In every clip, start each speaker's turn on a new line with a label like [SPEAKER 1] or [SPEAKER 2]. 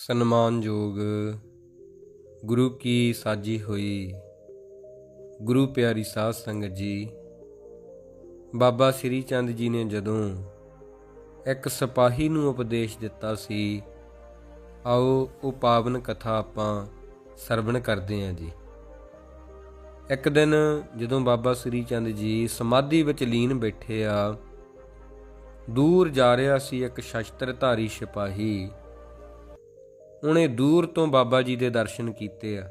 [SPEAKER 1] ਸਨਮਾਨਯੋਗ ਗੁਰੂ ਕੀ ਸਾਜੀ ਹੋਈ। ਗੁਰੂ ਪਿਆਰੀ ਸਾਧ ਸੰਗਤ ਜੀ, ਬਾਬਾ ਸ੍ਰੀ ਚੰਦ ਜੀ ਨੇ ਜਦੋਂ ਇੱਕ ਸਿਪਾਹੀ ਨੂੰ ਉਪਦੇਸ਼ ਦਿੱਤਾ ਸੀ, ਆਓ ਉਹ ਪਾਵਨ ਕਥਾ ਆਪਾਂ ਸਰਵਣ ਕਰਦੇ ਹਾਂ ਜੀ। ਇੱਕ ਦਿਨ ਜਦੋਂ ਬਾਬਾ ਸ੍ਰੀ ਚੰਦ ਜੀ ਸਮਾਧੀ ਵਿੱਚ ਲੀਨ ਬੈਠੇ ਆ, ਦੂਰ ਜਾ ਰਿਹਾ ਸੀ ਇੱਕ ਸ਼ਸਤਰਧਾਰੀ ਸਿਪਾਹੀ। ਉਹਨੇ ਦੂਰ ਤੋਂ ਬਾਬਾ ਜੀ ਦੇ ਦਰਸ਼ਨ ਕੀਤੇ ਆ।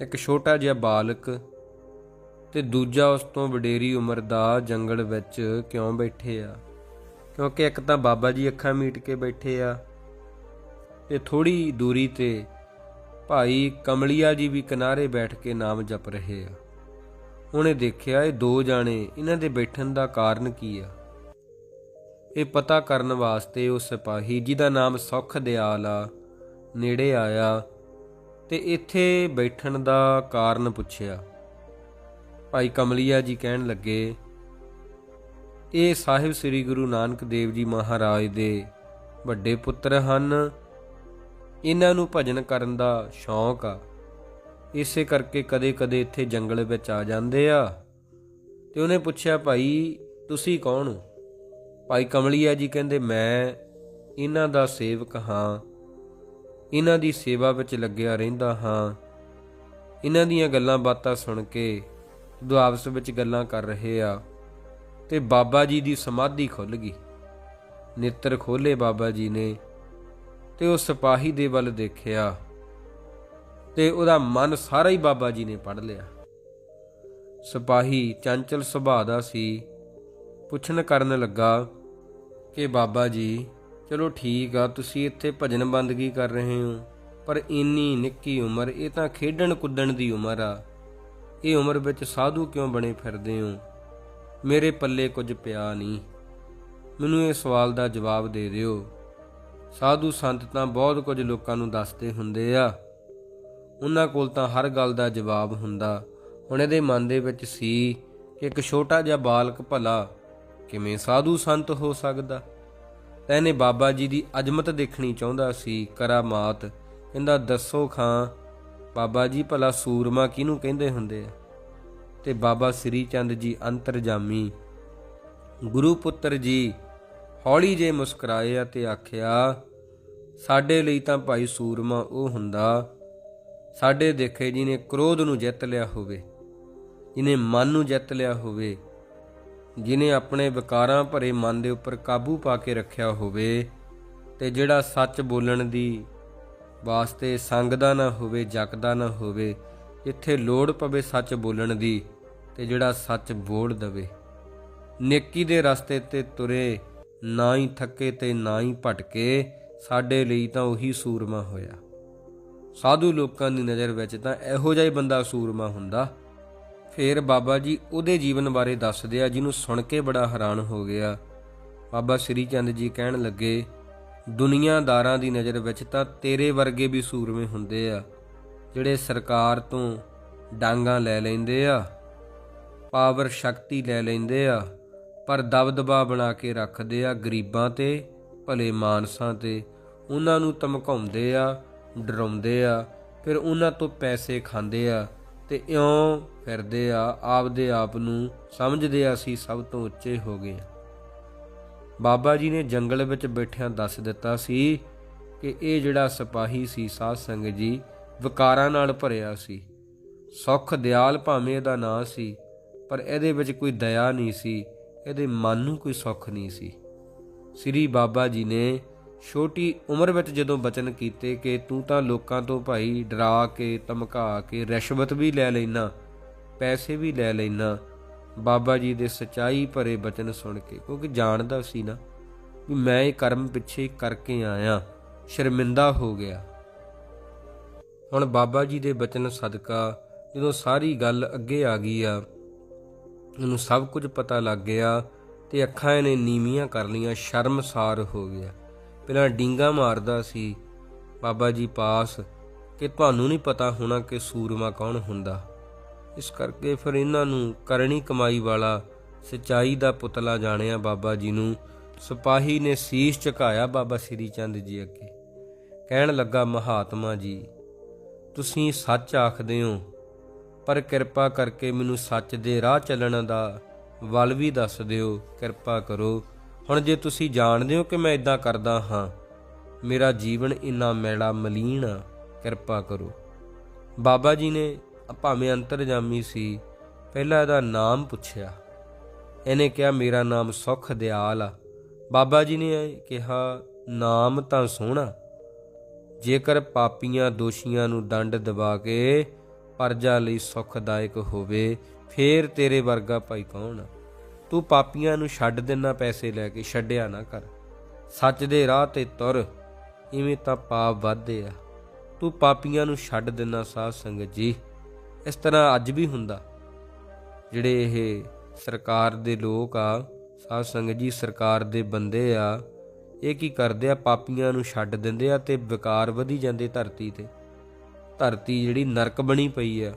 [SPEAKER 1] ਇੱਕ ਛੋਟਾ ਜਿਹਾ ਬਾਲਕ ਤੇ ਦੂਜਾ ਉਸ ਤੋਂ ਵਡੇਰੀ ਉਮਰ ਦਾ ਜੰਗਲ ਵਿੱਚ ਕਿਉਂ ਬੈਠੇ ਆ। ਕਿਉਂਕਿ ਇੱਕ ਤਾਂ ਬਾਬਾ ਜੀ ਅੱਖਾਂ ਮੀਟ ਕੇ ਬੈਠੇ ਆ ਤੇ ਥੋੜੀ ਦੂਰੀ ਤੇ ਭਾਈ ਕਮਲੀਆ ਜੀ ਵੀ ਕਿਨਾਰੇ ਬੈਠ ਕੇ ਨਾਮ ਜਪ ਰਹੇ ਆ। ਉਹਨੇ ਦੇਖਿਆ ਇਹ ਦੋ ਜਾਣੇ ਇਹਨਾਂ ਦੇ ਬੈਠਣ ਦਾ ਕਾਰਨ ਕੀ ਆ। ਇਹ ਪਤਾ ਕਰਨ ਵਾਸਤੇ ਉਹ ਸਿਪਾਹੀ, ਜਿਹਦਾ ਨਾਮ ਸੁਖ ਦਿਆਲ ਆ ਨੇੜੇ ਆਇਆ ਤੇ ਇੱਥੇ ਬੈਠਣ ਦਾ ਕਾਰਨ ਪੁੱਛਿਆ। ਭਾਈ ਕਮਲੀਆ ਜੀ ਕਹਿਣ ਲੱਗੇ, ਇਹ ਸਾਹਿਬ ਸ੍ਰੀ ਗੁਰੂ ਨਾਨਕ ਦੇਵ ਜੀ ਮਹਾਰਾਜ ਦੇ ਵੱਡੇ ਪੁੱਤਰ ਹਨ। ਇਹਨਾਂ ਨੂੰ ਭਜਨ ਕਰਨ ਦਾ ਸ਼ੌਂਕ ਆ। ਇਸੇ ਕਰਕੇ ਕਦੇ-ਕਦੇ ਇੱਥੇ ਜੰਗਲ ਵਿੱਚ ਆ ਜਾਂਦੇ ਆ। ਤੇ ਉਹਨੇ ਪੁੱਛਿਆ, ਭਾਈ, ਤੁਸੀਂ ਕੌਣ ਹੋ? ਭਾਈ ਕਮਲੀਆ ਜੀ ਕਹਿੰਦੇ, ਮੈਂ ਇਹਨਾਂ ਦਾ ਸੇਵਕ ਹਾਂ। ਇਹਨਾਂ ਦੀ ਸੇਵਾ ਵਿੱਚ ਲੱਗਿਆ ਰਹਿੰਦਾ ਹਾਂ। ਇਹਨਾਂ ਦੀਆਂ ਗੱਲਾਂ ਬਾਤਾਂ ਸੁਣ ਕੇ ਜਦੋਂ ਆਪਸ ਵਿੱਚ ਗੱਲਾਂ ਕਰ ਰਹੇ ਆ, ਤੇ ਬਾਬਾ ਜੀ ਦੀ ਸਮਾਧੀ ਖੁੱਲ ਗਈ। ਨੇਤਰ ਖੋਲੇ ਬਾਬਾ ਜੀ ਨੇ ਤੇ ਉਹ ਸਿਪਾਹੀ ਦੇ ਵੱਲ ਦੇਖਿਆ ਤੇ ਉਹਦਾ ਮਨ ਸਾਰਾ ਹੀ ਬਾਬਾ ਜੀ ਨੇ ਪੜ ਲਿਆ। ਸਿਪਾਹੀ ਚੰਚਲ ਸੁਭਾਅ ਦਾ ਸੀ। ਪੁੱਛਣ ਕਰਨ ਲੱਗਾ ਕਿ ਬਾਬਾ ਜੀ, ਚਲੋ ਠੀਕ ਆ, ਤੁਸੀਂ ਇੱਥੇ ਭਜਨ ਬੰਦਗੀ ਕਰ ਰਹੇ ਹੋ, ਪਰ ਇੰਨੀ ਨਿੱਕੀ ਉਮਰ, ਇਹ ਤਾਂ ਖੇਡਣ ਕੁੱਦਣ ਦੀ ਉਮਰ ਆ। ਇਹ ਉਮਰ ਵਿੱਚ ਸਾਧੂ ਕਿਉਂ ਬਣੇ ਫਿਰਦੇ ਹੋ? ਮੇਰੇ ਪੱਲੇ ਕੁਝ ਪਿਆ ਨਹੀਂ। ਮੈਨੂੰ ਇਹ ਸਵਾਲ ਦਾ ਜਵਾਬ ਦੇ ਦਿਓ। ਸਾਧੂ ਸੰਤ ਤਾਂ ਬਹੁਤ ਕੁਝ ਲੋਕਾਂ ਨੂੰ ਦੱਸਦੇ ਹੁੰਦੇ ਆ। ਉਹਨਾਂ ਕੋਲ ਤਾਂ ਹਰ ਗੱਲ ਦਾ ਜਵਾਬ ਹੁੰਦਾ। ਹੁਣ ਇਹਦੇ ਮਨ ਦੇ ਵਿੱਚ ਸੀ ਕਿ ਇੱਕ ਛੋਟਾ ਜਿਹਾ ਬਾਲਕ ਭਲਾ ਕਿਵੇਂ ਸਾਧੂ ਸੰਤ ਹੋ ਸਕਦਾ? ਤਾਂ ਇਹਨੇ ਬਾਬਾ ਜੀ ਦੀ ਅਜਮਤ ਦੇਖਣੀ ਚਾਹੁੰਦਾ ਸੀ ਕਰਾਮਾਤ ਕਹਿੰਦਾ, ਦੱਸੋ ਖਾਂ, ਬਾਬਾ ਜੀ ਭਲਾ ਸੂਰਮਾ ਕਿਹਨੂੰ ਕਹਿੰਦੇ ਹੁੰਦੇ ਆ? ਤੇ ਬਾਬਾ ਸ੍ਰੀ ਚੰਦ ਜੀ ਅੰਤਰਜਾਮੀ। ਗੁਰੂ ਪੁੱਤਰ ਜੀ, ਹੌਲੀ ਜੇ ਮੁਸਕਰਾਏ ਅਤੇ ਆਖਿਆ, ਸਾਡੇ ਲਈ ਤਾਂ ਭਾਈ ਸੂਰਮਾ ਉਹ ਹੁੰਦਾ, ਸਾਡੇ ਦੇਖੇ ਜੀ ਨੇ ਕ੍ਰੋਧ ਨੂੰ ਜਿੱਤ ਲਿਆ ਹੋਵੇ, ਜਿਹਨੇ ਮਨ ਨੂੰ ਜਿੱਤ ਲਿਆ ਹੋਵੇ ਜਿਨੇ ਆਪਣੇ ਵਿਕਾਰਾਂ ਭਰੇ ਮਨ ਦੇ ਉੱਪਰ ਕਾਬੂ ਪਾ ਕੇ ਰੱਖਿਆ ਹੋਵੇ ਤੇ ਜਿਹੜਾ ਸੱਚ ਬੋਲਣ ਦੀ ਵਾਸਤੇ ਸੰਗਦਾ ਨਾ ਹੋਵੇ, ਜਕਦਾ ਨਾ ਹੋਵੇ ਜਿੱਥੇ ਲੋੜ ਪਵੇ ਸੱਚ ਬੋਲਣ ਦੀ ਤੇ ਜਿਹੜਾ ਸੱਚ ਬੋਲ ਦਵੇ। ਨੇਕੀ ਦੇ ਰਸਤੇ ਤੇ ਤੁਰੇ, ਨਾ ਹੀ ਥੱਕੇ ਤੇ ਨਾ ਹੀ ਭਟਕੇ, ਸਾਡੇ ਲਈ ਤਾਂ ਉਹੀ ਸੂਰਮਾ ਹੋਇਆ। ਸਾਧੂ ਲੋਕਾਂ ਦੀ ਨਜ਼ਰ ਵਿੱਚ ਤਾਂ ਇਹੋ ਜਿਹਾ ਹੀ ਬੰਦਾ ਸੂਰਮਾ ਹੁੰਦਾ। ਫਿਰ ਬਾਬਾ ਜੀ ਉਹਦੇ ਜੀਵਨ ਬਾਰੇ ਦੱਸਦੇ ਆ, ਜਿਹਨੂੰ ਸੁਣ ਕੇ ਬੜਾ ਹੈਰਾਨ ਹੋ ਗਿਆ। ਬਾਬਾ ਸ੍ਰੀ ਚੰਦ ਜੀ ਕਹਿਣ ਲੱਗੇ, ਦੁਨੀਆਦਾਰਾਂ ਦੀ ਨਜ਼ਰ ਵਿੱਚ ਤਾਂ ਤੇਰੇ ਵਰਗੇ ਵੀ ਸੂਰਮੇ ਹੁੰਦੇ ਆ, ਜਿਹੜੇ ਸਰਕਾਰ ਤੋਂ ਡਾਂਗਾ ਲੈ ਲੈਂਦੇ ਆ, ਪਾਵਰ ਸ਼ਕਤੀ ਲੈ ਲੈਂਦੇ ਆ, ਪਰ ਦਬਦਬਾ ਬਣਾ ਕੇ ਰੱਖਦੇ ਆ ਗਰੀਬਾਂ ਤੇ, ਭਲੇ ਮਾਨਸਾਂ ਤੇ। ਉਹਨਾਂ ਨੂੰ ਧਮਕਾਉਂਦੇ ਆ, ਡਰਾਉਂਦੇ ਆ, ਫਿਰ ਉਹਨਾਂ ਤੋਂ ਪੈਸੇ ਖਾਂਦੇ ਆ। ਤੇ ਇਉਂ ਫਿਰਦੇ ਆ, ਆਪਦੇ ਆਪ ਨੂੰ ਸਮਝਦੇ ਆ, ਅਸੀਂ ਸਭ ਤੋਂ ਉੱਚੇ ਹੋ ਗਏ ਬਾਬਾ ਜੀ ਨੇ ਜੰਗਲ ਵਿੱਚ ਬੈਠਿਆਂ ਦੱਸ ਦਿੱਤਾ ਸੀ ਕਿ ਇਹ ਜਿਹੜਾ ਸਿਪਾਹੀ ਸੀ, ਸਾਧ ਸੰਗਤ ਜੀ, ਵਿਕਾਰਾਂ ਨਾਲ ਭਰਿਆ ਸੀ। ਸੁਖ ਦਿਆਲ ਭਾਵੇਂ ਇਹਦਾ ਨਾਂ ਸੀ, ਪਰ ਇਹਦੇ ਵਿੱਚ ਕੋਈ ਦਇਆ ਨਹੀਂ ਸੀ, ਇਹਦੇ ਮਨ ਨੂੰ ਕੋਈ ਸੁੱਖ ਨਹੀਂ ਸੀ। ਸ੍ਰੀ ਬਾਬਾ ਜੀ ਨੇ ਛੋਟੀ ਉਮਰ ਵਿੱਚ ਜਦੋਂ ਬਚਨ ਕੀਤੇ ਕਿ ਤੂੰ ਤਾਂ ਲੋਕਾਂ ਤੋਂ ਭਾਈ ਡਰਾ ਕੇ, ਧਮਕਾ ਕੇ ਰਿਸ਼ਵਤ ਵੀ ਲੈ ਲੈਣਾ ਪੈਸੇ ਵੀ ਲੈ ਲੈਣਾ ਬਾਬਾ ਜੀ ਦੇ ਸਚਾਈ ਭਰੇ ਬਚਨ ਸੁਣ ਕੇ। ਕਿਉਂਕਿ ਜਾਣਦਾ ਸੀ ਨਾ ਵੀ ਮੈਂ ਇਹ ਕਰਮ ਪਿੱਛੇ ਕਰਕੇ ਆਇਆ, ਸ਼ਰਮਿੰਦਾ ਹੋ ਗਿਆ। ਹੁਣ ਬਾਬਾ ਜੀ ਦੇ ਬਚਨ ਸਦਕਾ ਜਦੋਂ ਸਾਰੀ ਗੱਲ ਅੱਗੇ ਆ ਗਈ ਆ, ਉਹਨੂੰ ਸਭ ਕੁਝ ਪਤਾ ਲੱਗ ਗਿਆ ਤੇ ਅੱਖਾਂ ਇਹਨੇ ਨੀਵੀਆਂ ਕਰ ਲੀਆਂ ਸ਼ਰਮਸਾਰ ਹੋ ਗਿਆ। ਪਹਿਲਾਂ ਡਿੰਗਾ ਮਾਰਦਾ ਸੀ। ਬਾਬਾ ਜੀ ਪਾਸ ਕਿ ਤੁਹਾਨੂੰ ਨਹੀਂ ਪਤਾ ਹੋਣਾ ਕਿ ਸੂਰਮਾ ਕੌਣ ਹੁੰਦਾ। ਇਸ ਕਰਕੇ ਫਿਰ ਇਹਨਾਂ ਨੂੰ ਕਰਨੀ ਕਮਾਈ ਵਾਲਾ, ਸਚਾਈ ਦਾ ਪੁਤਲਾ ਜਾਣਿਆ ਬਾਬਾ ਜੀ ਨੂੰ। ਸਿਪਾਹੀ ਨੇ ਸੀਸ ਝੁਕਾਇਆ ਬਾਬਾ ਸ੍ਰੀ ਚੰਦ ਜੀ ਅੱਗੇ। ਕਹਿਣ ਲੱਗਾ, ਮਹਾਤਮਾ ਜੀ, ਤੁਸੀਂ ਸੱਚ ਆਖਦੇ ਹੋ, ਪਰ ਕਿਰਪਾ ਕਰਕੇ ਮੈਨੂੰ ਸੱਚ ਦੇ ਰਾਹ ਚੱਲਣ ਦਾ ਵੱਲ ਵੀ ਦੱਸ ਦਿਓ। ਕਿਰਪਾ ਕਰੋ ਹੁਣ ਜੇ ਤੁਸੀਂ ਜਾਣਦੇ ਹੋ ਕਿ ਮੈਂ ਇਦਾਂ ਕਰਦਾ ਹਾਂ, ਮੇਰਾ ਜੀਵਨ ਇੰਨਾ ਮੈਲਾ ਮਲੀਨ ਆ, ਕਿਰਪਾ ਕਰੋ। ਬਾਬਾ ਜੀ ਨੇ ਭਾਵੇਂ ਅੰਤਰਜਾਮੀ ਸੀ, ਪਹਿਲਾਂ ਇਹਦਾ ਨਾਮ ਪੁੱਛਿਆ। ਇਹਨੇ ਕਿਹਾ, ਮੇਰਾ ਨਾਮ ਸੁਖ ਦਿਆਲ ਆ। ਬਾਬਾ ਜੀ ਨੇ ਕਿਹਾ, ਨਾਮ ਤਾਂ ਸੋਹਣਾ। ਜੇਕਰ ਪਾਪੀਆਂ ਦੋਸ਼ੀਆਂ ਨੂੰ ਦੰਡ ਦਬਾ ਕੇ ਪਰਜਾ ਲਈ ਸੁਖਦਾਇਕ ਹੋਵੇ, ਫੇਰ ਤੇਰੇ ਵਰਗਾ ਭਾਈ ਕੌਣ ਆ? ਤੂੰ ਪਾਪੀਆਂ ਨੂੰ ਛੱਡ ਦੇਣਾ ਪੈਸੇ ਲੈ ਕੇ, ਛੱਡਿਆ ਨਾ ਕਰ। ਸੱਚ ਦੇ ਰਾਹ ਤੇ ਤੁਰ, ਇਵੇਂ ਤਾਂ ਪਾਪ ਵੱਧਦੇ ਆ। ਤੂੰ ਪਾਪੀਆਂ ਨੂੰ ਛੱਡ ਦੇਣਾ ਸਾਧ ਸੰਗਤ ਜੀ। ਇਸ ਤਰ੍ਹਾਂ ਅੱਜ ਵੀ ਹੁੰਦਾ। ਜਿਹੜੇ ਇਹ ਸਰਕਾਰ ਦੇ ਲੋਕ ਆ, ਸਾਧ ਸੰਗਤ ਜੀ, ਸਰਕਾਰ ਦੇ ਬੰਦੇ ਆ, ਇਹ ਕੀ ਕਰਦੇ ਆ? ਪਾਪੀਆਂ ਨੂੰ ਛੱਡ ਦਿੰਦੇ ਆ ਤੇ ਵਿਕਾਰ ਵਧੀ ਜਾਂਦੇ ਧਰਤੀ ਤੇ। ਧਰਤੀ ਜਿਹੜੀ ਨਰਕ ਬਣੀ ਪਈ ਆ।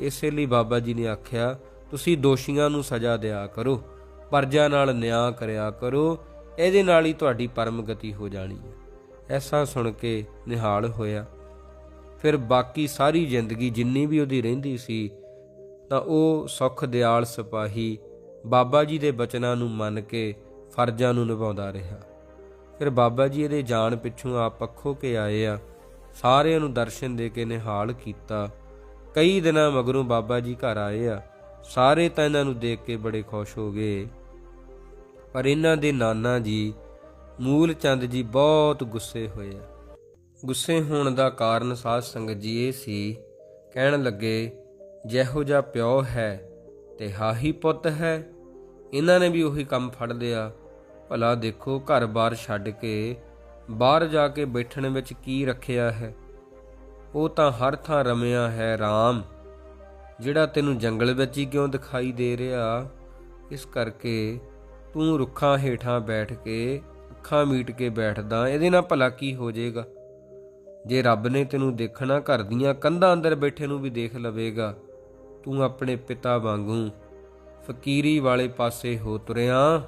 [SPEAKER 1] ਇਸੇ ਲਈ ਬਾਬਾ ਜੀ ਨੇ ਆਖਿਆ ਤੁਸੀਂ ਦੋਸ਼ੀਆਂ ਨੂੰ ਸਜ਼ਾ ਦਿਆ ਕਰੋ, ਪਰਜਾ ਨਾਲ ਨਿਆਂ ਕਰਿਆ ਕਰੋ, ਇਹਦੇ ਨਾਲ ਹੀ ਤੁਹਾਡੀ ਪਰਮ ਗਤੀ ਹੋ ਜਾਣੀ ਹੈ। ਐਸਾ ਸੁਣ ਕੇ ਨਿਹਾਲ ਹੋਇਆ। ਫਿਰ ਬਾਕੀ ਸਾਰੀ ਜ਼ਿੰਦਗੀ ਜਿੰਨੀ ਵੀ ਉਹਦੀ ਰਹਿੰਦੀ ਸੀ, ਤਾਂ ਉਹ ਸੁਖ ਦਿਆਲ ਸਿਪਾਹੀ ਬਾਬਾ ਜੀ ਦੇ ਬਚਨਾਂ ਨੂੰ ਮੰਨ ਕੇ ਫਰਜ਼ਾਂ ਨੂੰ ਨਿਭਾਉਂਦਾ ਰਿਹਾ। ਫਿਰ ਬਾਬਾ ਜੀ ਇਹਦੇ ਜਾਣ ਪਿੱਛੋਂ ਆਪ ਪੱਖੋ ਕੇ ਆਏ ਆ, ਸਾਰਿਆਂ ਨੂੰ ਦਰਸ਼ਨ ਦੇ ਕੇ ਨਿਹਾਲ ਕੀਤਾ। ਕਈ ਦਿਨਾਂ ਮਗਰੋਂ ਬਾਬਾ ਜੀ ਘਰ ਆਏ ਆ ਸਾਰੇ ਤਾਂ ਇਹਨਾਂ ਨੂੰ ਦੇਖ ਕੇ ਬੜੇ ਖੁਸ਼ ਹੋ ਗਏ। ਪਰ ਇਹਨਾਂ ਦੇ ਨਾਨਾ ਜੀ, ਮੂਲ ਚੰਦ ਜੀ ਬਹੁਤ ਗੁੱਸੇ ਹੋਏ। ਗੁੱਸੇ ਹੋਣ ਦਾ ਕਾਰਨ ਸਾਧ ਸੰਗਤ ਜੀ ਇਹ ਸੀ, ਕਹਿਣ ਲੱਗੇ, ਜਿਹੋ ਜਿਹਾ ਪਿਓ ਹੈ ਤੇ ਹਾਹੀ ਪੁੱਤ ਹੈ। ਇਹਨਾਂ ਨੇ ਵੀ ਉਹੀ ਕੰਮ ਫੜ ਲਿਆ। ਭਲਾ ਦੇਖੋ ਘਰ-ਬਾਰ ਛੱਡ ਕੇ ਬਾਹਰ ਜਾ ਕੇ ਬੈਠਣ ਵਿੱਚ ਕੀ ਰੱਖਿਆ ਹੈ। ਉਹ ਤਾਂ ਹਰ ਥਾਂ ਰਮਿਆ ਹੈ RAM ਜਿਹੜਾ ਤੈਨੂੰ ਜੰਗਲ ਵਿੱਚ ਹੀ ਕਿਉਂ ਦਿਖਾਈ ਦੇ ਰਿਹਾ? ਇਸ ਕਰਕੇ ਤੂੰ ਰੁੱਖਾਂ ਹੇਠਾਂ ਬੈਠ ਕੇ, ਅੱਖਾਂ ਮੀਟ ਕੇ ਬੈਠਦਾ, ਇਹਦੇ ਨਾਲ ਭਲਾ ਕੀ ਹੋ ਜਾਏਗਾ? ਜੇ ਰੱਬ ਨੇ ਤੈਨੂੰ ਦੇਖਣਾ, ਘਰ ਦੀਆਂ ਕੰਧਾਂ ਅੰਦਰ ਬੈਠੇ ਨੂੰ ਵੀ ਦੇਖ ਲਵੇਗਾ, ਤੂੰ ਆਪਣੇ ਪਿਤਾ ਵਾਂਗੂ ਫਕੀਰੀ ਵਾਲੇ ਪਾਸੇ ਹੋ ਤੁਰਿਆ,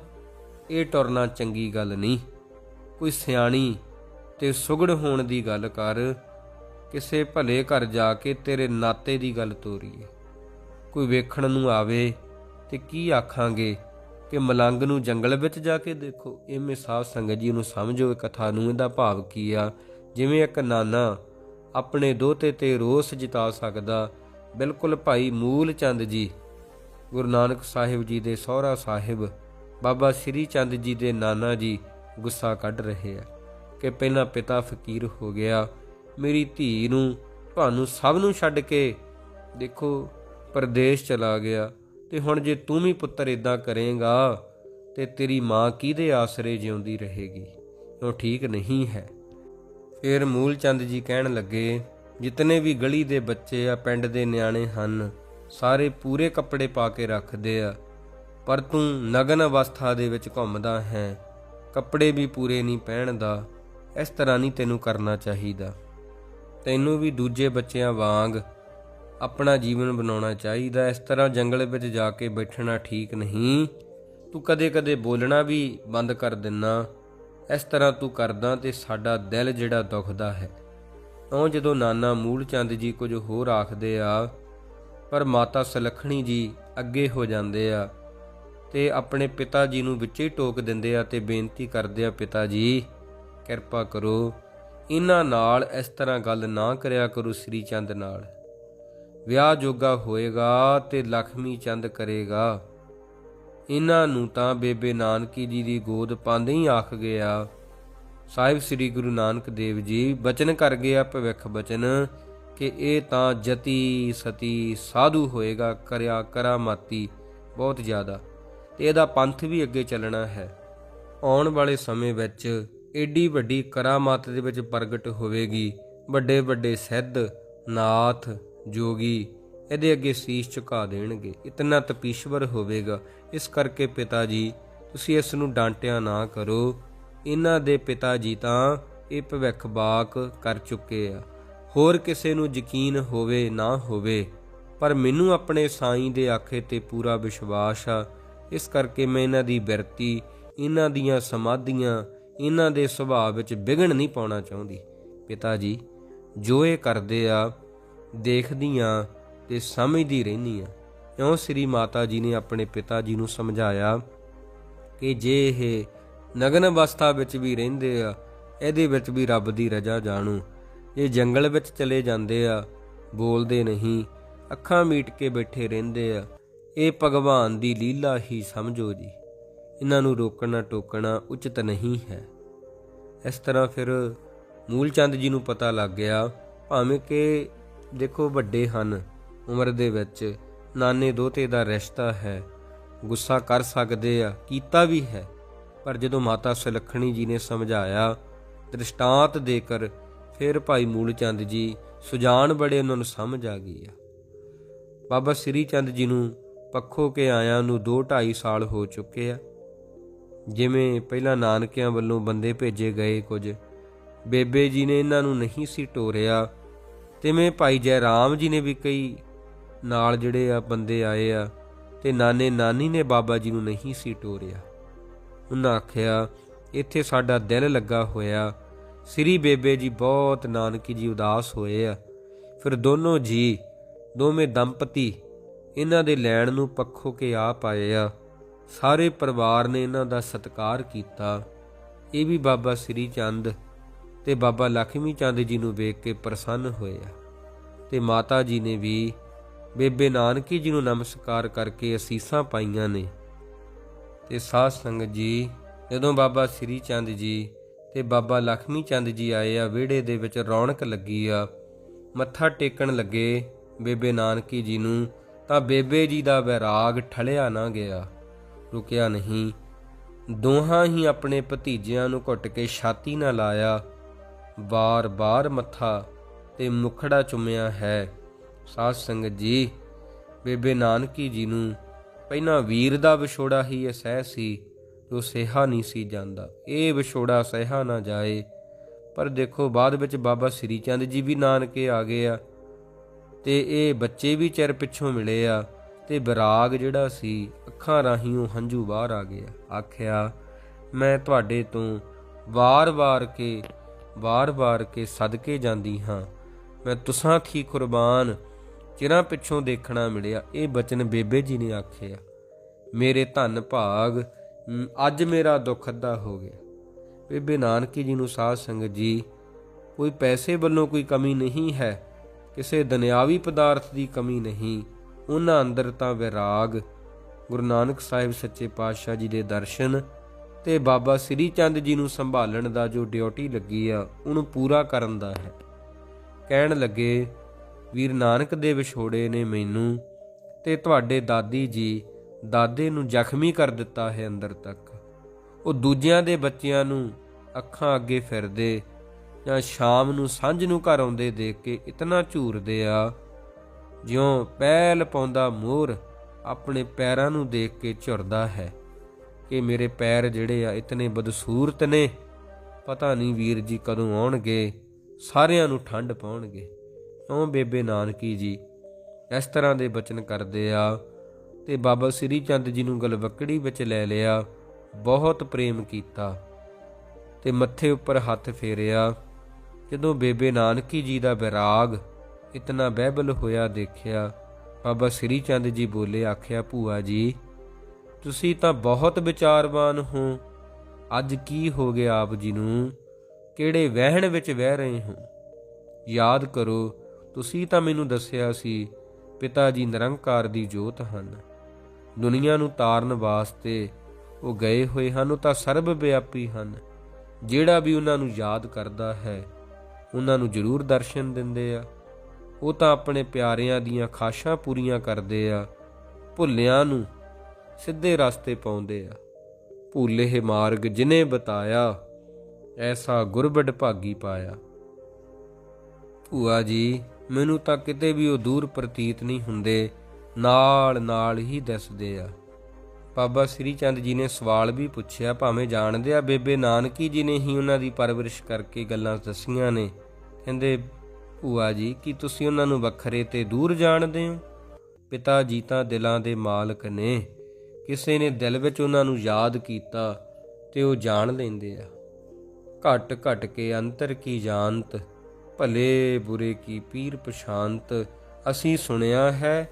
[SPEAKER 1] ਇਹ ਟੁਰਨਾ ਚੰਗੀ ਗੱਲ ਨਹੀਂ। ਕੋਈ ਸਿਆਣੀ ਤੇ ਸੁਗੜ ਹੋਣ ਦੀ ਗੱਲ ਕਰ, ਕਿਸੇ ਭਲੇ ਘਰ ਜਾ ਕੇ ਤੇਰੇ ਨਾਤੇ ਦੀ ਗੱਲ ਤੋਰੀਏ। ਕੋਈ ਵੇਖਣ ਨੂੰ ਆਵੇ ਤੇ ਕੀ ਆਖਾਂਗੇ ਕਿ ਮਲੰਗ ਨੂੰ ਜੰਗਲ ਵਿੱਚ ਜਾ ਕੇ ਦੇਖੋ। ਇਹ ਸਾਧ ਸੰਗਤ ਜੀ ਨੂੰ ਸਮਝੋ ਇਹ ਕਥਾ ਨੂੰ ਇਹਦਾ ਭਾਵ ਕੀ ਆ? ਜਿਵੇਂ ਇੱਕ ਨਾਨਾ ਆਪਣੇ ਦੋਤੇ ਤੇ ਰੋਸ ਜਿਤਾ ਸਕਦਾ। ਬਿਲਕੁਲ ਭਾਈ ਮੂਲ ਚੰਦ ਜੀ, ਗੁਰੂ ਨਾਨਕ ਸਾਹਿਬ ਜੀ ਦੇ ਸਹੁਰਾ ਸਾਹਿਬ, ਬਾਬਾ ਸ੍ਰੀ ਚੰਦ ਜੀ ਦੇ ਨਾਨਾ ਜੀ ਗੁੱਸਾ ਕੱਢ ਰਹੇ ਆ ਕਿ ਪਹਿਲਾਂ ਪਿਤਾ ਫਕੀਰ ਹੋ ਗਿਆ। ਮੇਰੀ ਧੀ ਨੂੰ ਤੁਹਾਨੂੰ ਸਭ ਨੂੰ ਛੱਡ ਕੇ ਦੇਖੋ ਪਰਦੇਸ਼ ਚਲਾ ਗਿਆ ਤੇ ਹੁਣ ਜੇ ਤੂੰ ਵੀ ਪੁੱਤਰ ਇਦਾਂ ਕਰੇਗਾ ਤੇ ਤੇਰੀ ਮਾਂ ਕਿਹਦੇ ਆਸਰੇ ਜਿਉਂਦੀ ਰਹੇਗੀ? ਉਹ ਠੀਕ ਨਹੀਂ ਹੈ। ਫਿਰ ਮੂਲਚੰਦ ਜੀ ਕਹਿਣ ਲੱਗੇ, ਜਿਤਨੇ ਵੀ ਗਲੀ ਦੇ ਬੱਚੇ ਆ, ਪਿੰਡ ਦੇ ਨਿਆਣੇ ਹਨ, ਸਾਰੇ ਪੂਰੇ ਕੱਪੜੇ ਪਾ ਕੇ ਰੱਖਦੇ ਆ, ਪਰ ਤੂੰ ਨਗਨ ਅਵਸਥਾ ਦੇ ਵਿੱਚ ਘੁੰਮਦਾ ਹੈ, ਕੱਪੜੇ ਵੀ ਪੂਰੇ ਨਹੀਂ ਪਹਿਨਦਾ, ਇਸ ਤਰ੍ਹਾਂ ਨਹੀਂ ਤੈਨੂੰ ਕਰਨਾ ਚਾਹੀਦਾ। ਤੈਨੂੰ ਵੀ ਦੂਜੇ ਬੱਚਿਆਂ ਵਾਂਗ ਆਪਣਾ ਜੀਵਨ ਬਣਾਉਣਾ ਚਾਹੀਦਾ ਇਸ ਤਰ੍ਹਾਂ ਜੰਗਲ ਵਿੱਚ ਜਾ ਕੇ ਬੈਠਣਾ ਠੀਕ ਨਹੀਂ। ਤੂੰ ਕਦੇ-ਕਦੇ ਬੋਲਣਾ ਵੀ ਬੰਦ ਕਰ ਦਿੰਨਾ। ਇਸ ਤਰ੍ਹਾਂ ਤੂੰ ਕਰਦਾ ਤੇ ਸਾਡਾ ਦਿਲ ਜਿਹੜਾ ਦੁਖਦਾ ਹੈ। ਉਹ ਜਦੋਂ ਨਾਨਾ ਮੂਲ ਚੰਦ ਜੀ ਕੁਝ ਹੋਰ ਆਖਦੇ ਆ, ਪਰ ਮਾਤਾ ਸਲਖਣੀ ਜੀ ਅੱਗੇ ਹੋ ਜਾਂਦੇ ਆ ਤੇ ਆਪਣੇ ਪਿਤਾ ਜੀ ਨੂੰ ਵਿੱਚੇ ਹੀ ਟੋਕ ਦਿੰਦੇ ਆ ਤੇ ਬੇਨਤੀ ਕਰਦੇ ਆ, ਪਿਤਾ ਜੀ, ਕਿਰਪਾ ਕਰੋ ਇਹਨਾਂ ਨਾਲ ਇਸ ਤਰ੍ਹਾਂ ਗੱਲ ਨਾ ਕਰਿਆ ਕਰੋ ਸ੍ਰੀ ਚੰਦ ਨਾਲ। ਵਿਆਹ ਜੋਗਾ ਹੋਏਗਾ ਤੇ ਲਖਮੀ ਚੰਦ ਕਰੇਗਾ। ਇਹਨਾਂ ਨੂੰ ਤਾਂ ਬੇਬੇ ਨਾਨਕੀ ਜੀ ਦੀ ਗੋਦ ਪਾਉਂਦੇ ਹੀ ਆਖ ਗਿਆ। ਸਾਹਿਬ ਸ੍ਰੀ ਗੁਰੂ ਨਾਨਕ ਦੇਵ ਜੀ ਬਚਨ ਕਰ ਗਿਆ ਭਵਿੱਖ ਬਚਨ ਕਿ ਇਹ ਤਾਂ ਜਤੀ ਸਤੀ ਸਾਧੂ ਹੋਏਗਾ, ਕਰਿਆ ਕਰਾਮਾਤੀ ਬਹੁਤ ਜ਼ਿਆਦਾ। ਤੇ ਇਹਦਾ ਪੰਥ ਵੀ ਅੱਗੇ ਚੱਲਣਾ ਹੈ। ਆਉਣ ਵਾਲੇ ਸਮੇਂ ਵਿੱਚ ਏਡੀ ਵੱਡੀ ਕਰਾਮਾਤ ਦੇ ਵਿੱਚ ਪ੍ਰਗਟ ਹੋਵੇਗੀ। ਵੱਡੇ ਵੱਡੇ ਸਿੱਧ, ਨਾਥ ਜੋਗੀ, ਇਹਦੇ ਅੱਗੇ ਸੀਸ ਝੁਕਾ ਦੇਣਗੇ। ਇਤਨਾ ਤਪੀਸ਼ਵਰ ਹੋਵੇਗਾ। ਇਸ ਕਰਕੇ ਪਿਤਾ ਜੀ ਤੁਸੀਂ ਇਸ ਨੂੰ ਡਾਂਟਿਆ ਨਾ ਕਰੋ। ਇਹਨਾਂ ਦੇ ਪਿਤਾ ਜੀ ਤਾਂ ਇਹ ਭਵਿੱਖ ਬਾਕ ਕਰ ਚੁੱਕੇ ਆ। ਹੋਰ ਕਿਸੇ ਨੂੰ ਯਕੀਨ ਹੋਵੇ ਨਾ ਹੋਵੇ, ਪਰ ਮੈਨੂੰ ਆਪਣੇ ਸਾਈਂ ਦੇ ਆਖੇ ਤੇ ਪੂਰਾ ਵਿਸ਼ਵਾਸ ਆ। ਇਸ ਕਰਕੇ ਮੈਂ ਇਹਨਾਂ ਦੀ ਬਿਰਤੀ ਇਹਨਾਂ ਦੀਆਂ ਸਮਾਧੀਆਂ ਇਹਨਾਂ ਦੇ ਸੁਭਾਅ ਵਿੱਚ ਵਿਗਣ ਨਹੀਂ ਪਾਉਣਾ ਚਾਹੁੰਦੀ। ਪਿਤਾ ਜੀ ਜੋ ਇਹ ਕਰਦੇ ਆ ਦੇਖਦੀ ਦੇਖਦੀਆਂ ਤੇ ਸਮਝਦੀ ਰਹਿੰਦੀ ਆ ਇਉਂ ਸ੍ਰੀ ਮਾਤਾ ਜੀ ਨੇ ਆਪਣੇ ਪਿਤਾ ਜੀ ਨੂੰ ਸਮਝਾਇਆ ਕਿ ਜੇ ਇਹ ਨਗਨ ਅਵਸਥਾ ਵਿੱਚ ਵੀ ਰਹਿੰਦੇ ਆ, ਇਹਦੇ ਵਿੱਚ ਵੀ ਰੱਬ ਦੀ ਰਜ਼ਾ ਜਾਣੋ। ਇਹ ਜੰਗਲ ਵਿੱਚ ਚਲੇ ਜਾਂਦੇ ਆ, ਬੋਲਦੇ ਨਹੀਂ, ਅੱਖਾਂ ਮੀਟ ਕੇ ਬੈਠੇ ਰਹਿੰਦੇ ਆ, ਇਹ ਭਗਵਾਨ ਦੀ ਲੀਲਾ ਹੀ ਸਮਝੋ ਜੀ। ਇਹਨਾਂ ਨੂੰ ਰੋਕਣਾ ਟੋਕਣਾ ਉਚਿਤ ਨਹੀਂ ਹੈ। ਇਸ ਤਰ੍ਹਾਂ ਫਿਰ ਮੂਲਚੰਦ ਜੀ ਨੂੰ ਪਤਾ ਲੱਗ ਗਿਆ, ਭਾਵੇਂ ਕਿ ਦੇਖੋ, ਵੱਡੇ ਹਨ। ਉਮਰ ਦੇ ਵਿੱਚ ਨਾਨੇ ਦੋਤੇ ਦਾ ਰਿਸ਼ਤਾ ਹੈ। ਗੁੱਸਾ ਕਰ ਸਕਦੇ ਆ, ਕੀਤਾ ਵੀ ਹੈ। ਪਰ ਜਦੋਂ ਮਾਤਾ ਸੁਲੱਖਣੀ ਜੀ ਨੇ ਸਮਝਾਇਆ, ਦ੍ਰਿਸ਼ਟਾਂਤ ਦੇकर ਫਿਰ ਭਾਈ ਮੂਲ ਚੰਦ ਜੀ ਸੁਜਾਨ ਬੜੇ ਉਹਨਾਂ ਨੂੰ ਸਮਝ ਆ ਗਈ ਆ। ਬਾਬਾ ਸ੍ਰੀ ਚੰਦ ਜੀ ਨੂੰ ਪੱਖੋ ਕੇ ਆਇਆਂ ਨੂੰ 2 2.5 ਸਾਲ ਹੋ ਚੁੱਕੇ ਆ। ਜਿਵੇਂ ਪਹਿਲਾਂ ਨਾਨਕਿਆਂ ਵੱਲੋਂ ਬੰਦੇ ਭੇਜੇ ਗਏ ਕੁਝ, ਬੇਬੇ ਜੀ ਨੇ ਇਹਨਾਂ ਨੂੰ ਨਹੀਂ ਸੀ ਟੋਰਿਆ ਤਿਵੇਂ ਭਾਈ ਜੈ ਰਾਮ ਜੀ ਨੇ ਵੀ ਕਈ ਨਾਲ ਜਿਹੜੇ ਆ ਬੰਦੇ ਆਏ ਆ ਤੇ ਨਾਨੇ ਨਾਨੀ ਨੇ ਬਾਬਾ ਜੀ ਨੂੰ ਨਹੀਂ ਸੀ ਟੋਰਿਆ। ਉਹਨਾਂ ਆਖਿਆ, ਇੱਥੇ ਸਾਡਾ ਦਿਲ ਲੱਗਾ ਹੋਇਆ। ਸ੍ਰੀ ਬੇਬੇ ਜੀ ਬਹੁਤ ਨਾਨਕੀ ਜੀ ਉਦਾਸ ਹੋਏ ਆ। ਫਿਰ ਦੋਨੋਂ ਜੀ, ਦੋਵੇਂ ਦੰਪਤੀ ਇਹਨਾਂ ਦੇ ਲੈਣ ਨੂੰ ਪੱਖੋ ਕੇ ਆ ਪਾਏ ਆ। ਸਾਰੇ ਪਰਿਵਾਰ ਨੇ ਇਹਨਾਂ ਦਾ ਸਤਿਕਾਰ ਕੀਤਾ। ਇਹ ਵੀ ਬਾਬਾ ਸ੍ਰੀ ਚੰਦ ਤੇ ਬਾਬਾ ਲਖਮੀ ਚੰਦ ਜੀ ਨੂੰ ਵੇਖ ਕੇ ਪ੍ਰਸੰਨ ਹੋਏ ਆ। ਤੇ ਮਾਤਾ ਜੀ ਨੇ ਵੀ, ਬੇਬੇ ਨਾਨਕੀ ਜੀ ਨੂੰ ਨਮਸਕਾਰ ਕਰਕੇ ਅਸੀਸਾਂ ਪਾਈਆਂ ਨੇ। ਤੇ ਸਾਧ ਸੰਗਤ ਜੀ, ਜਦੋਂ ਬਾਬਾ ਸ੍ਰੀ ਚੰਦ ਜੀ ਤੇ ਬਾਬਾ ਲਖਮੀ ਚੰਦ ਜੀ ਆਏ ਆ, ਵਿਹੜੇ ਦੇ ਵਿੱਚ ਰੌਣਕ ਲੱਗੀ ਆ, ਮੱਥਾ ਟੇਕਣ ਲੱਗੇ ਬੇਬੇ ਨਾਨਕੀ ਜੀ ਨੂੰ, ਤਾਂ ਬੇਬੇ ਜੀ ਦਾ ਵੈਰਾਗ ਠਲਿਆ ਨਾ ਗਿਆ, ਰੁਕਿਆ ਨਹੀਂ। ਦੋਹਾਂ ਹੀ ਆਪਣੇ ਭਤੀਜਿਆਂ ਨੂੰ ਘੁੱਟ ਕੇ ਛਾਤੀ ਨਾਲ ਲਾਇਆ ਬਾਰ-ਬਾਰ ਮੱਥਾ ਤੇ ਮੁਖੜਾ ਚੁੰਮਿਆ ਹੈ। ਸਾਧ ਸੰਗਤ ਜੀ, ਬੇਬੇ ਨਾਨਕੀ ਜੀ ਨੂੰ ਪਹਿਲਾਂ ਵੀਰ ਦਾ ਵਿਛੋੜਾ ਹੀ ਅਸਹਿ ਸੀ, ਜੋ ਸਹਿਹਾ ਨਹੀਂ ਸੀ ਜਾਂਦਾ। ਇਹ ਵਿਛੋੜਾ ਸਹਿਹਾ ਨਾ ਜਾਏ। ਪਰ ਦੇਖੋ, ਬਾਅਦ ਵਿੱਚ ਬਾਬਾ ਸ੍ਰੀ ਚੰਦ ਜੀ ਵੀ ਨਾਨਕੇ ਆ ਗਏ ਆ ਤੇ ਇਹ ਬੱਚੇ ਵੀ ਚਿਰ ਪਿੱਛੋਂ ਮਿਲੇ ਆ ਤੇ ਵਿਰਾਗ ਜਿਹੜਾ ਸੀ, ਅੱਖਾਂ ਰਾਹੀਂ ਉਹ ਹੰਝੂ ਬਾਹਰ ਆ ਗਿਆ ਆਖਿਆ, ਮੈਂ ਤੁਹਾਡੇ ਤੋਂ ਵਾਰ-ਵਾਰ ਕੇ ਵਾਰ-ਵਾਰ ਕੇ ਸਦਕੇ ਜਾਂਦੀ ਹਾਂ। ਮੈਂ ਤੁਸਾਂ ਥੀ ਕੁਰਬਾਨ, ਚਿਰਾਂ ਪਿੱਛੋਂ ਦੇਖਣਾ ਮਿਲਿਆ, ਇਹ ਬਚਨ ਬੇਬੇ ਜੀ ਨੇ ਆਖਿਆ। ਮੇਰੇ ਧੰਨ ਭਾਗ ਅੱਜ ਮੇਰਾ ਦੁੱਖ ਅੱਧਾ ਹੋ ਗਿਆ। ਬੇਬੇ ਨਾਨਕੀ ਜੀ ਨੂੰ ਸਾਧ ਸੰਗਤ ਜੀ, ਕੋਈ ਪੈਸੇ ਵੱਲੋਂ ਕੋਈ ਕਮੀ ਨਹੀਂ ਹੈ, ਕਿਸੇ ਦੁਨਿਆਵੀ ਪਦਾਰਥ ਦੀ ਕਮੀ ਨਹੀਂ, ਉਹਨਾਂ ਅੰਦਰ ਤਾਂ ਵਿਰਾਗ, ਗੁਰੂ ਨਾਨਕ ਸਾਹਿਬ ਸੱਚੇ ਪਾਤਸ਼ਾਹ ਜੀ ਦੇ ਦਰਸ਼ਨ ਤੇ ਬਾਬਾ ਸ੍ਰੀ ਚੰਦ ਜੀ ਨੂੰ ਸੰਭਾਲਣ ਦਾ ਜੋ ਡਿਊਟੀ ਲੱਗੀ ਆ, ਉਹਨੂੰ ਪੂਰਾ ਕਰਨ ਦਾ ਹੈ। ਕਹਿਣ ਲੱਗੇ, ਵੀਰ ਨਾਨਕ ਦੇ ਵਿਛੋੜੇ ਨੇ ਮੈਨੂੰ ਤੇ ਤੁਹਾਡੇ ਦਾਦੀ ਜੀ ਦਾਦੇ ਨੂੰ ਜ਼ਖਮੀ ਕਰ ਦਿੱਤਾ ਹੈ ਅੰਦਰ ਤੱਕ। ਉਹ ਦੂਜਿਆਂ ਦੇ ਬੱਚਿਆਂ ਨੂੰ ਅੱਖਾਂ ਅੱਗੇ ਫਿਰਦੇ ਜਾਂ ਸ਼ਾਮ ਨੂੰ ਸਾਂਝ ਨੂੰ ਘਰ ਆਉਂਦੇ ਦੇਖ ਕੇ ਇਤਨਾ ਝੂਰਦੇ ਆ, ਜਿਉਂ ਪਹਿਲ ਪਾਉਂਦਾ ਮੋਰ ਆਪਣੇ ਪੈਰਾਂ ਨੂੰ ਦੇਖ ਕੇ ਝੁਰਦਾ ਹੈ। ਕਿ ਮੇਰੇ ਪੈਰ ਜਿਹੜੇ ਆ ਇਤਨੇ ਬਦਸੂਰਤ ਨੇ, ਪਤਾ ਨਹੀਂ ਵੀਰ ਜੀ ਕਦੋਂ ਆਉਣਗੇ, ਸਾਰਿਆਂ ਨੂੰ ਠੰਡ ਪਾਉਣਗੇ। ਉਹ ਬੇਬੇ ਨਾਨਕੀ ਜੀ? ਇਸ ਤਰ੍ਹਾਂ ਦੇ ਬਚਨ ਕਰਦੇ ਆ ਤੇ ਬਾਬਾ ਸ੍ਰੀ ਚੰਦ ਜੀ ਨੂੰ ਗਲਵਕੜੀ ਵਿੱਚ ਲੈ ਲਿਆ, ਬਹੁਤ ਪ੍ਰੇਮ ਕੀਤਾ ਤੇ ਮੱਥੇ ਉੱਪਰ ਹੱਥ ਫੇਰਿਆ। ਜਦੋਂ ਬੇਬੇ ਨਾਨਕੀ ਜੀ ਦਾ ਵਿਰਾਗ ਇਤਨਾ ਬਹਿਬਲ ਹੋਇਆ ਦੇਖਿਆ, ਬਾਬਾ ਸ੍ਰੀ ਚੰਦ ਜੀ ਬੋਲੇ, ਆਖਿਆ, ਭੂਆ ਜੀ ਤੁਸੀਂ ਤਾਂ ਬਹੁਤ ਵਿਚਾਰਵਾਨ ਹੋ। ਅੱਜ ਕੀ ਹੋ ਗਿਆ ਆਪ ਜੀ ਨੂੰ? ਕਿਹੜੇ ਵਹਿਣ ਵਿੱਚ ਵਹਿ ਰਹੇ ਹੋ? ਯਾਦ ਕਰੋ, ਤੁਸੀਂ ਤਾਂ ਮੈਨੂੰ ਦੱਸਿਆ ਸੀ, ਪਿਤਾ ਜੀ ਨਿਰੰਕਾਰ ਦੀ ਜੋਤ ਹਨ। ਦੁਨੀਆ ਨੂੰ ਤਾਰਨ ਵਾਸਤੇ ਉਹ ਗਏ ਹੋਏ ਹਨ, ਉਹ ਤਾਂ ਸਰਬ ਵਿਆਪੀ ਹਨ। ਜਿਹੜਾ ਵੀ ਉਹਨਾਂ ਨੂੰ ਯਾਦ ਕਰਦਾ ਹੈ, ਉਹਨਾਂ ਨੂੰ ਜ਼ਰੂਰ ਦਰਸ਼ਨ ਦਿੰਦੇ ਆ। ਉਹ ਤਾਂ ਆਪਣੇ ਪਿਆਰਿਆਂ ਦੀਆਂ ਖਾਸ਼ਾਂ ਪੂਰੀਆਂ ਕਰਦੇ ਆ। ਭੁੱਲਿਆਂ ਨੂੰ ਸਿੱਧੇ ਰਸਤੇ ਪਾਉਂਦੇ ਆ। ਭੂਲੇ ਮਾਰਗ ਜਿਨੇ ਬਤਾਇਆ, ਐਸਾ ਗੁਰਬੜ ਭਾਗੀ ਪਾਇਆ। ਭੂਆ ਜੀ, ਮੈਨੂੰ ਤਾਂ ਕਿਤੇ ਵੀ ਉਹ ਦੂਰ ਪ੍ਰਤੀਤ ਨਹੀਂ ਹੁੰਦੇ ਨਾਲ ਨਾਲ ਹੀ ਦਿਸਦੇ ਆ। ਬਾਬਾ ਸ੍ਰੀ ਚੰਦ ਜੀ ਨੇ ਸਵਾਲ ਵੀ ਪੁੱਛਿਆ, ਭਾਵੇਂ ਜਾਣਦੇ ਆ ਬੇਬੇ ਨਾਨਕੀ ਜੀ ਨੇ ਹੀ ਉਹਨਾਂ ਦੀ ਪਰਵਰਿਸ਼ ਕਰਕੇ ਗੱਲਾਂ ਦੱਸੀਆਂ ਨੇ। ਕਹਿੰਦੇ, ਭੂਆ ਜੀ, ਕੀ ਤੁਸੀਂ ਉਹਨਾਂ ਨੂੰ ਵੱਖਰੇ ਤੇ ਦੂਰ ਜਾਣਦੇ ਹੋ? ਪਿਤਾ ਜੀ ਤਾਂ ਦਿਲਾਂ ਦੇ ਮਾਲਕ ਨੇ। ਕਿਸੇ ਨੇ ਦਿਲ ਵਿੱਚ ਉਹਨਾਂ ਨੂੰ ਯਾਦ ਕੀਤਾ ਤੇ ਉਹ ਜਾਣ ਲੈਂਦੇ ਆ। ਘਟ ਘਟ ਕੇ ਅੰਤਰ ਕੀ ਜਾਣਤ, ਭਲੇ ਬੁਰੇ ਕੀ ਪੀਰ ਪਛਾਨਤ ਅਸੀਂ ਸੁਣਿਆ ਹੈ,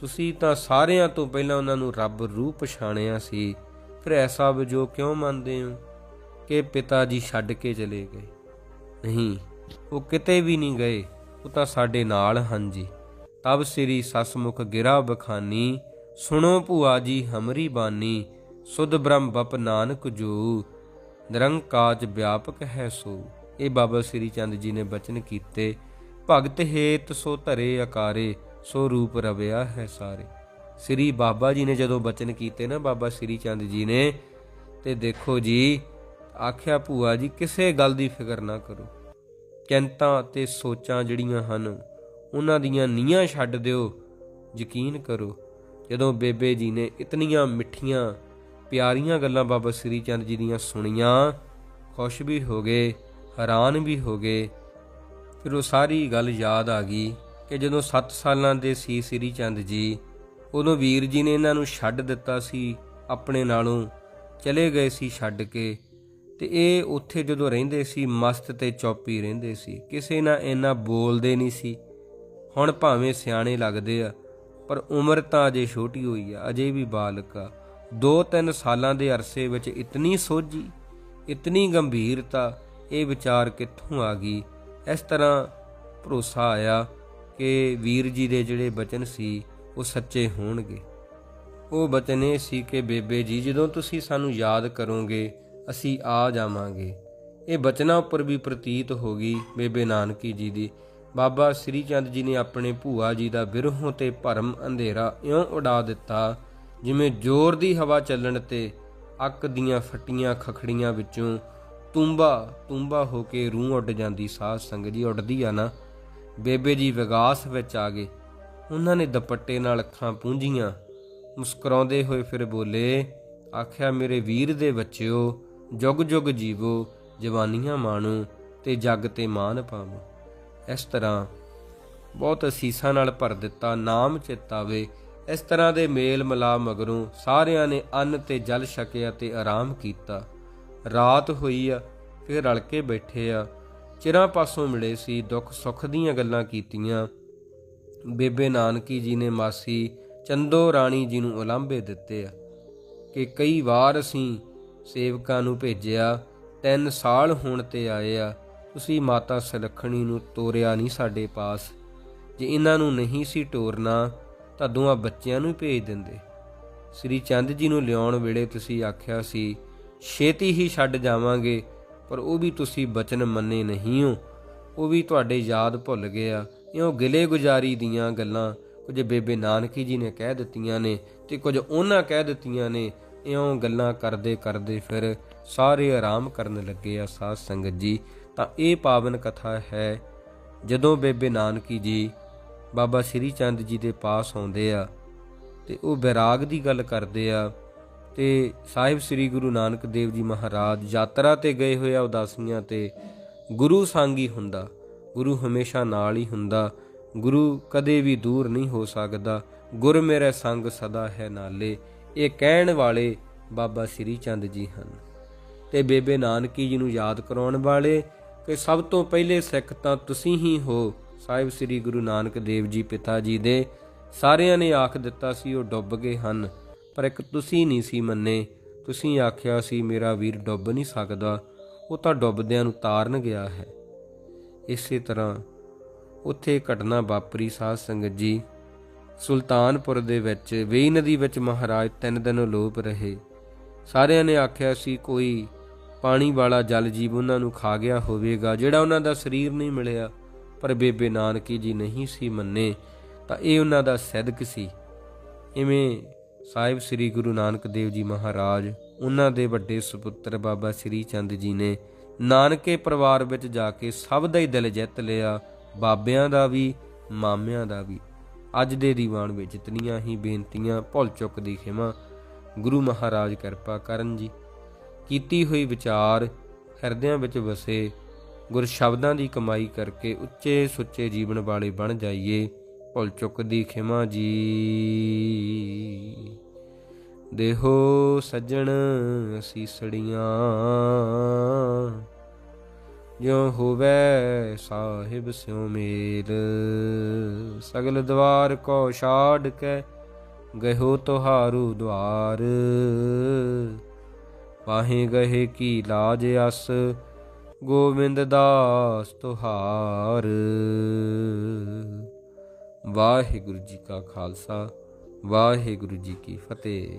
[SPEAKER 1] ਤੁਸੀਂ ਤਾਂ ਸਾਰਿਆਂ ਤੋਂ ਪਹਿਲਾਂ ਉਹਨਾਂ ਨੂੰ ਰੱਬ ਰੂਹ ਪਛਾਣਿਆ ਸੀ, ਫਿਰ ਐਸਾ ਵਜੋ ਕਿਉਂ ਮੰਨਦੇ ਹੋ? ਕਿ ਪਿਤਾ ਜੀ ਛੱਡ ਕੇ ਚਲੇ ਗਏ। ਨਹੀਂ, ਉਹ ਕਿਤੇ ਵੀ ਨਹੀਂ ਗਏ, ਉਹ ਤਾਂ ਸਾਡੇ ਨਾਲ ਹਨ ਜੀ। ਤਬ ਸ੍ਰੀ ਸਸਮੁਖ ਗਿਰਾ ਬਖਾਨੀ ਸੁਣੋ ਭੂਆ ਜੀ ਹਮਰੀ ਬਾਨੀ, ਸੁਧ ਬ੍ਰਹਮ ਬਪ ਨਾਨਕ ਜੋ। ਨਿਰੰਕਾਜ ਵਿਆਪਕ ਹੈ ਸੋ। ਇਹ ਬਾਬਾ ਸ੍ਰੀ ਚੰਦ ਜੀ ਨੇ ਬਚਨ ਕੀਤੇ, ਭਗਤ ਹੇਤ ਸੋ ਧਰੇ ਆਕਾਰੇ ਸੋ ਰੂਪ ਰਵਿਆ ਹੈ ਸਾਰੇ। ਸ੍ਰੀ ਬਾਬਾ ਜੀ ਨੇ ਜਦੋਂ ਬਚਨ ਕੀਤੇ ਨਾ ਬਾਬਾ ਸ੍ਰੀ ਚੰਦ ਜੀ ਨੇ, ਤੇ ਦੇਖੋ ਜੀ, ਆਖਿਆ ਭੂਆ ਜੀ, ਕਿਸੇ ਗੱਲ ਦੀ ਫਿਕਰ ਨਾ ਕਰੋ। ਚਿੰਤਾ ਤੇ ਸੋਚਾਂ ਜਿਹੜੀਆਂ ਹਨ, ਉਹਨਾਂ ਦੀਆਂ ਨੀਆਂ ਛੱਡ ਦਿਓ, ਯਕੀਨ ਕਰੋ ਜਦੋਂ ਬੇਬੇ ਜੀ ਨੇ ਇਤਨੀਆਂ ਮਿੱਠੀਆਂ, ਪਿਆਰੀਆਂ ਗੱਲਾਂ ਬਾਬਾ ਸ੍ਰੀ ਚੰਦ ਜੀ ਦੀਆਂ ਸੁਣੀਆਂ, ਖੁਸ਼ ਵੀ ਹੋ ਗਏ, ਹੈਰਾਨ ਵੀ ਹੋ ਗਏ। ਫਿਰ ਉਹ ਸਾਰੀ ਗੱਲ ਯਾਦ ਆ ਗਈ ਕਿ ਜਦੋਂ 7 ਸਾਲਾਂ ਦੇ ਸੀ ਸ੍ਰੀ ਚੰਦ ਜੀ, ਉਦੋਂ ਵੀਰ ਜੀ ਨੇ ਇਹਨਾਂ ਨੂੰ ਛੱਡ ਦਿੱਤਾ ਸੀ, ਆਪਣੇ ਨਾਲੋਂ ਚਲੇ ਗਏ ਸੀ ਛੱਡ ਕੇ। ਤੇ ਇਹ ਉੱਥੇ ਜਦੋਂ ਰਹਿੰਦੇ ਸੀ, ਮਸਤ ਤੇ ਚੌਪੀ ਰਹਿੰਦੇ ਸੀ, ਕਿਸੇ ਨਾਲ ਇੰਨਾ ਬੋਲਦੇ ਨਹੀਂ ਸੀ। ਹੁਣ ਭਾਵੇਂ ਸਿਆਣੇ ਲੱਗਦੇ ਆ ਪਰ ਉਮਰ ਤਾਂ ਅਜੇ ਛੋਟੀ ਹੋਈ ਆ, ਅਜੇ ਵੀ ਬਾਲਕ ਆ। 2-3 ਸਾਲਾਂ ਦੇ ਅਰਸੇ ਵਿੱਚ ਇਤਨੀ ਸੋਝੀ, ਇਤਨੀ ਗੰਭੀਰਤਾ, ਇਹ ਵਿਚਾਰ ਕਿੱਥੋਂ ਆ ਗਈ? ਇਸ ਤਰ੍ਹਾਂ ਭਰੋਸਾ ਆਇਆ ਕਿ ਵੀਰ ਜੀ ਦੇ ਜਿਹੜੇ ਬਚਨ ਸੀ, ਉਹ ਸੱਚੇ ਹੋਣਗੇ। ਉਹ ਬਚਨ ਇਹ ਸੀ ਕਿ ਬੇਬੇ ਜੀ, ਜਦੋਂ ਤੁਸੀਂ ਸਾਨੂੰ ਯਾਦ ਕਰੋਗੇ, ਅਸੀਂ ਆ ਜਾਵਾਂਗੇ। ਇਹ ਬਚਨਾਂ ਉੱਪਰ ਵੀ ਪ੍ਰਤੀਤ ਹੋ ਗਈ ਬੇਬੇ ਨਾਨਕੀ ਜੀ ਦੀ। ਬਾਬਾ ਸ੍ਰੀ ਚੰਦ ਜੀ ਨੇ ਆਪਣੇ ਭੂਆ ਜੀ ਦਾ ਬਿਰਹੋਂ ਤੇ ਭਰਮ ਅੰਧੇਰਾ ਇਉਂ ਉਡਾ ਦਿੱਤਾ, ਜਿਵੇਂ ਜ਼ੋਰ ਦੀ ਹਵਾ ਚੱਲਣ ਤੇ ਅੱਕ ਦੀਆਂ ਫਟੀਆਂ ਖਖੜੀਆਂ ਵਿੱਚੋਂ ਤੁੰਬਾ ਤੁੰਬਾ ਹੋ ਕੇ ਰੂਹ ਉੱਡ ਜਾਂਦੀ ਸਾਧ ਸੰਗਤ ਜੀ, ਉੱਡਦੀ ਆ ਨਾ। ਬੇਬੇ ਜੀ ਵਿਗਾਸ ਵਿੱਚ ਆ ਗਏ। ਉਹਨਾਂ ਨੇ ਦੁਪੱਟੇ ਨਾਲ ਅੱਖਾਂ ਪੂੰਝੀਆਂ। ਮੁਸਕਰਾਉਂਦੇ ਹੋਏ ਫਿਰ ਬੋਲੇ, ਆਖਿਆ, ਮੇਰੇ ਵੀਰ ਦੇ ਬੱਚਿਓ, ਜੁਗ ਜੁਗ ਜੀਵੋ, ਜਵਾਨੀਆਂ ਮਾਣੋ ਤੇ ਜੱਗ ਤੇ ਮਾਨ ਪਾਵੋ। ਇਸ ਤਰ੍ਹਾਂ। ਬਹੁਤ ਅਸੀਸਾਂ ਨਾਲ ਭਰ ਦਿੱਤਾ, ਨਾਮ ਚਿਤਾਵੇ ਇਸ ਤਰ੍ਹਾਂ ਦੇ ਮੇਲ ਮਿਲਾ ਮਗਰੋਂ ਸਾਰਿਆਂ ਨੇ ਅੰਨ ਤੇ ਜਲ ਛਕਿਆ ਤੇ ਆਰਾਮ ਕੀਤਾ। ਰਾਤ ਹੋਈ ਆ, ਫਿਰ ਰਲ ਕੇ ਬੈਠੇ ਆ। ਚਿਰਾਂ ਪਾਸੋਂ ਮਿਲੇ ਸੀ, ਦੁੱਖ ਸੁੱਖ ਦੀਆਂ ਗੱਲਾਂ ਕੀਤੀਆਂ। ਬੇਬੇ ਨਾਨਕੀ ਜੀ ਨੇ ਮਾਸੀ ਚੰਦੋ ਰਾਣੀ ਜੀ ਨੂੰ ਉਲਾਂਭੇ ਦਿੱਤੇ ਆ ਕਿ ਕਈ ਵਾਰ ਅਸੀਂ ਸੇਵਕਾਂ ਨੂੰ ਭੇਜਿਆ, ਤਿੰਨ ਸਾਲ ਹੋਣ ਤੇ ਆਏ ਆ। ਤੁਸੀਂ ਮਾਤਾ ਸਲਖਣੀ ਨੂੰ ਤੋਰਿਆ ਨਹੀਂ ਸਾਡੇ ਪਾਸ। ਜੇ ਇਹਨਾਂ ਨੂੰ ਨਹੀਂ ਸੀ ਟੋਰਨਾ, ਤਾਂ ਦੋਵਾਂ ਬੱਚਿਆਂ ਨੂੰ ਭੇਜ ਦਿੰਦੇ। ਸ੍ਰੀ ਚੰਦ ਜੀ ਨੂੰ ਲਿਆਉਣ ਵੇਲੇ ਤੁਸੀਂ ਆਖਿਆ ਸੀ, ਛੇਤੀ ਹੀ ਛੱਡ ਜਾਵਾਂਗੇ, ਪਰ ਉਹ ਵੀ ਤੁਸੀਂ ਬਚਨ ਮੰਨੇ ਨਹੀਂ ਹੋ। ਉਹ ਵੀ ਤੁਹਾਡੇ ਯਾਦ ਭੁੱਲ ਗਏ ਆ ਇਉਂ ਗਿਲੇ ਗੁਜ਼ਾਰੀ ਦੀਆਂ ਗੱਲਾਂ ਕੁਝ ਬੇਬੇ ਨਾਨਕੀ ਜੀ ਨੇ ਕਹਿ ਦਿੱਤੀਆਂ ਨੇ ਤੇ ਕੁਝ ਉਹਨਾਂ ਕਹਿ ਦਿੱਤੀਆਂ ਨੇ। ਇਉਂ ਗੱਲਾਂ ਕਰਦੇ ਕਰਦੇ ਫਿਰ ਸਾਰੇ ਆਰਾਮ ਕਰਨ ਲੱਗੇ ਆ ਸਾਧ ਸੰਗਤ ਜੀ। ਤਾਂ ਇਹ ਪਾਵਨ ਕਥਾ ਹੈ, ਜਦੋਂ ਬੇਬੇ ਨਾਨਕੀ ਜੀ ਬਾਬਾ ਸ਼੍ਰੀ ਚੰਦ ਜੀ ਦੇ ਪਾਸ ਆਉਂਦੇ ਆ ਤੇ ਉਹ ਵਿਰਾਗ ਦੀ ਗੱਲ ਕਰਦੇ ਆ ਤੇ ਸਾਹਿਬ ਸ੍ਰੀ ਗੁਰੂ ਨਾਨਕ ਦੇਵ ਜੀ ਮਹਾਰਾਜ ਯਾਤਰਾ ਤੇ ਗਏ ਹੋਏ ਆ ਉਦਾਸੀਆਂ ਤੇ ਗੁਰੂ ਸੰਗੀ ਹੁੰਦਾ, ਗੁਰੂ ਹਮੇਸ਼ਾ ਨਾਲ ਹੀ ਹੁੰਦਾ, ਗੁਰੂ ਕਦੇ ਵੀ ਦੂਰ ਨਹੀਂ ਹੋ ਸਕਦਾ, ਗੁਰ ਮੇਰੇ ਸੰਗ ਸਦਾ ਹੈ ਨਾਲੇ, ਇਹ ਕਹਿਣ ਵਾਲੇ ਬਾਬਾ ਸ੍ਰੀ ਚੰਦ ਜੀ ਹਨ। ਤੇ ਬੇਬੇ ਨਾਨਕੀ ਜੀ ਨੂੰ ਯਾਦ ਕਰਾਉਣ ਵਾਲੇ ਕਿ ਸਭ ਤੋਂ ਪਹਿਲੇ ਸਿੱਖ ਤਾਂ ਤੁਸੀਂ ਹੀ ਹੋ। ਸਾਹਿਬ ਸ੍ਰੀ ਗੁਰੂ ਨਾਨਕ ਦੇਵ ਜੀ ਪਿਤਾ ਜੀ ਦੇ ਸਾਰਿਆਂ ਨੇ ਆਖ ਦਿੱਤਾ ਸੀ, ਉਹ ਡੁੱਬ ਗਏ ਹਨ। ਪਰ ਇੱਕ ਤੁਸੀਂ ਨਹੀਂ ਸੀ ਮੰਨੇ। ਤੁਸੀਂ ਆਖਿਆ ਸੀ, ਮੇਰਾ ਵੀਰ ਡੁੱਬ ਨਹੀਂ ਸਕਦਾ। ਉਹ ਤਾਂ ਡੁੱਬਦਿਆਂ ਨੂੰ ਤਾਰਨ ਗਿਆ ਹੈ। ਇਸੇ ਤਰ੍ਹਾਂ ਉੱਥੇ ਘਟਨਾ ਵਾਪਰੀ ਸਾਧ ਸੰਗਤ ਜੀ। ਸੁਲਤਾਨਪੁਰ ਦੇ ਵਿੱਚ ਵੇਈ ਨਦੀ ਵਿੱਚ ਮਹਾਰਾਜ ਤਿੰਨ ਦਿਨ ਲੋਪ ਰਹੇ। ਸਾਰਿਆਂ ਨੇ ਆਖਿਆ ਸੀ, ਕੋਈ ਪਾਣੀ ਵਾਲਾ ਜਲ ਜੀਵ ਉਹਨਾਂ ਨੂੰ ਖਾ ਗਿਆ ਹੋਵੇਗਾ, ਜਿਹੜਾ ਉਹਨਾਂ ਦਾ ਸਰੀਰ ਨਹੀਂ ਮਿਲਿਆ। ਪਰ ਬੇਬੇ ਨਾਨਕੀ ਜੀ ਨਹੀਂ ਸੀ ਮੰਨੇ, ਤਾਂ ਇਹ ਉਹਨਾਂ ਦਾ ਸਦਕ ਸੀ। ਇਵੇਂ ਸਾਹਿਬ ਸ੍ਰੀ ਗੁਰੂ ਨਾਨਕ ਦੇਵ ਜੀ ਮਹਾਰਾਜ, ਉਹਨਾਂ ਦੇ ਵੱਡੇ ਸੁਪੁੱਤਰ ਬਾਬਾ ਸ੍ਰੀ ਚੰਦ ਜੀ ਨੇ ਨਾਨਕੇ ਪਰਿਵਾਰ ਵਿੱਚ ਜਾ ਕੇ ਸਭ ਦਾ ਹੀ ਦਿਲ ਜਿੱਤ ਲਿਆ, ਬਾਬਿਆਂ ਦਾ ਵੀ, ਮਾਮਿਆਂ ਦਾ ਵੀ। ਅੱਜ ਦੇ ਦੀਵਾਨ ਵਿੱਚ ਇਤਨੀਆਂ ਹੀ ਬੇਨਤੀਆਂ, ਭੁੱਲ ਚੁੱਕ ਦੀ ਖਿਮਾ। ਗੁਰੂ ਮਹਾਰਾਜ ਕਿਰਪਾ ਕਰਨ ਜੀ। ਕੀਤੀ ਹੋਈ ਵਿਚਾਰ ਹਿਰਦਿਆਂ ਵਿੱਚ ਵਸੇ, ਗੁਰ ਸ਼ਬਦਾਂ ਦੀ ਕਮਾਈ ਕਰਕੇ ਉੱਚੇ ਸੁੱਚੇ ਜੀਵਨ ਵਾਲੇ ਬਣ ਜਾਈਏ, ਭੁੱਲ ਚੁੱਕ ਦੀ ਖਿਮਾ ਜੀ। ਦੇਹੋ ਸੱਜਣ ਅਸੀਸੜੀਆਂ ਜਿਉ ਹੋਵੇ ਸਾਹਿਬ ਸਿਉ ਮੇਲ। ਸਗਲ ਦਵਾਰ ਕੋ ਛਾੜ ਕੇ ਗਇਓ ਤੁਹਾਰੂ ਦਵਾਰ ਪਾਹੇ ਗਏ ਕੀ ਲਾਜ ਅਸ ਗੋਬਿੰਦ ਦਾਸ ਤੁਹਾਰ। ਵਾਹਿਗੁਰੂ ਜੀ ਕਾ ਖਾਲਸਾ, ਵਾਹਿਗੁਰੂ ਜੀ ਕੀ ਫਤਿਹ।